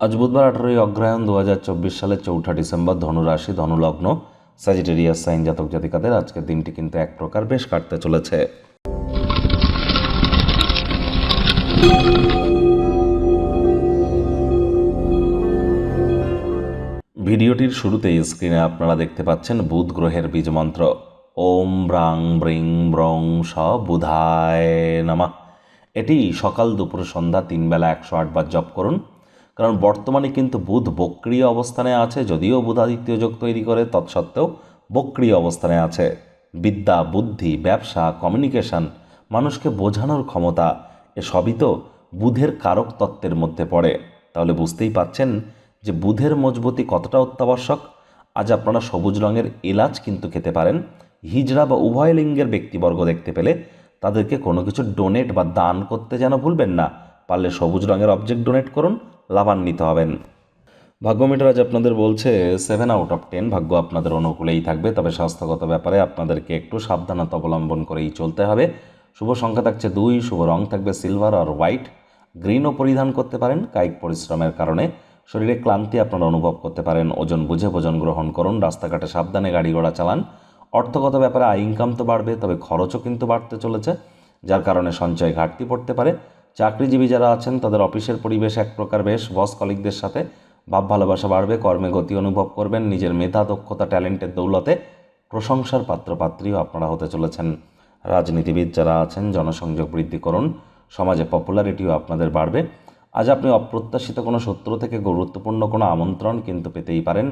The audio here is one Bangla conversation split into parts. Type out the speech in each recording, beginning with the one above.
আজ বুধবার আঠারোই অগ্রহায়ণ দু হাজার চব্বিশ সালের চৌঠা ডিসেম্বর ধনুরাশি, ধনুলগ্ন স্যাজিটেরিয়াস সাইন জাতক জাতিকাদের আজকের দিনটি কিন্তু এক প্রকার বেশ কাটতে চলেছে। ভিডিওটির শুরুতেই স্ক্রিনে আপনারা দেখতে পাচ্ছেন বুধ গ্রহের বীজ মন্ত্র। ওম ব্রাং ব্রিং ব্রং স বুধায় নামা। এটি সকাল দুপুর সন্ধ্যা তিন বেলা একশো আটবার জপ করুন। কারণ বর্তমানে কিন্তু বুধ বক্রিয় অবস্থানে আছে, যদিও বুধাদিত্য যোগ তৈরি করে, তৎসত্ত্বেও বক্রিয় অবস্থানে আছে। বিদ্যা, বুদ্ধি, ব্যবসা কমিউনিকেশন মানুষকে বোঝানোর ক্ষমতা, এসবই তো বুধের কারক তত্ত্বের মধ্যে পড়ে। তাহলে বুঝতেই পাচ্ছেন যে বুধের মজবুতি কতটা অত্যাবশ্যক। আজ আপনারা সবুজ রঙের এলাচ কিন্তু খেতে পারেন। হিজড়া বা উভয় লিঙ্গের ব্যক্তিবর্গ দেখতে পেলে তাদেরকে কোনো কিছু ডোনেট বা দান করতে যেন ভুলবেন না। পারলে সবুজ রঙের অবজেক্ট ডোনেট করুন। লাভান্বিত হবেন। ভাগ্যমিটার আজ আপনাদের বলছে সেভেন আউট অফ টেন ভাগ্য আপনাদের অনুকূলেই থাকবে, তবে স্বাস্থ্যগত ব্যাপারে আপনাদেরকে একটু সাবধানতা অবলম্বন করেই চলতে হবে। শুভ সংখ্যা থাকছে দুই, শুভ রং থাকবে সিলভার আর হোয়াইট গ্রিনও পরিধান করতে পারেন, কায়িক পরিশ্রমের কারণে। শরীরে ক্লান্তি আপনারা অনুভব করতে পারেন, ওজন বুঝে ভোজন গ্রহণ করুন, রাস্তাঘাটে সাবধানে গাড়ি ঘোড়া চালান। অর্থগত ব্যাপারে আয় ইনকাম তো বাড়বে, তবে খরচও কিন্তু বাড়তে চলেছে, যার কারণে সঞ্চয় ঘাটতি পড়তে পারে। চাকরিজীবী যারা আছেন, তাদের অফিসের পরিবেশ এক প্রকার বেশ। বস কলিকদের সাথে ভাব ভালোবাসা বাড়বে, কর্মে গতি অনুভব করবেন, নিজের মেধা, দক্ষতা, ট্যালেন্টের দৌলতে প্রশংসার পাত্রপাত্রীও আপনারা হতে চলেছেন। রাজনীতিবিদ যারা আছেন, জনসংযোগ বৃদ্ধি করুন, সমাজে পপুলারিটিও আপনাদের বাড়বে। আজ আপনি অপ্রত্যাশিত কোনো সূত্র থেকে গুরুত্বপূর্ণ কোনো আমন্ত্রণ কিন্তু পেতেই পারেন।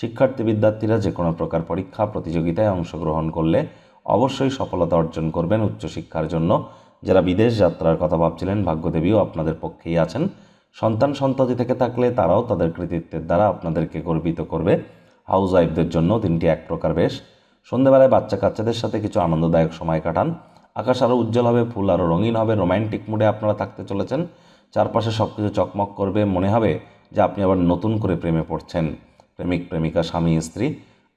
শিক্ষার্থী, বিদ্যার্থীরা যে কোনো প্রকার পরীক্ষা, প্রতিযোগিতায় অংশগ্রহণ করলে অবশ্যই সফলতা অর্জন করবেন উচ্চশিক্ষার জন্য। যারা বিদেশ যাত্রার কথা ভাবছিলেন, ভাগ্যদেবীও আপনাদের পক্ষেই আছেন। সন্তান সন্ততি থেকে থাকলে তারাও তাদের কৃতিত্বের দ্বারা আপনাদেরকে গর্বিত করবে। হাউস ওয়াইফদের জন্য দিনটি এক প্রকার বেশ। সন্ধেবেলায় বাচ্চা কাচ্চাদের সাথে কিছু আনন্দদায়ক সময় কাটান। আকাশ আরও উজ্জ্বল হবে, ফুল আরও রঙিন হবে রোম্যান্টিক মুডে আপনারা থাকতে চলেছেন। চারপাশে সব কিছু চকমক করবে, মনে হবে যে আপনি আবার নতুন করে প্রেমে পড়ছেন। প্রেমিক, প্রেমিকা, স্বামী, স্ত্রী,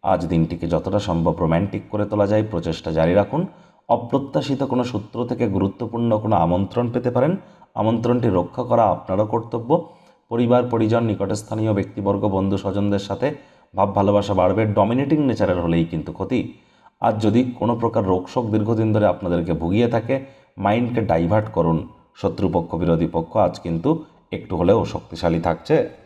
আজ দিনটিকে যতটা সম্ভব রোম্যান্টিক করে তোলা যায়, প্রচেষ্টা জারি রাখুন। অপ্রত্যাশিত কোনো সূত্র থেকে গুরুত্বপূর্ণ কোনো আমন্ত্রণ পেতে পারেন। আমন্ত্রণটি রক্ষা করা আপনারও কর্তব্য। পরিবার, পরিজন, নিকটস্থানীয় ব্যক্তিবর্গ, বন্ধু স্বজনদের সাথে ভাব, ভালোবাসা বাড়বে। ডমিনেটিং নেচারের হলেই কিন্তু ক্ষতি। আজ যদি কোনো প্রকার রোগশোক দীর্ঘদিন ধরে আপনাদেরকে ভুগিয়ে থাকে মাইন্ডকে ডাইভার্ট করুন। শত্রুপক্ষ, বিরোধী পক্ষ আজ কিন্তু একটু হলেও শক্তিশালী থাকছে।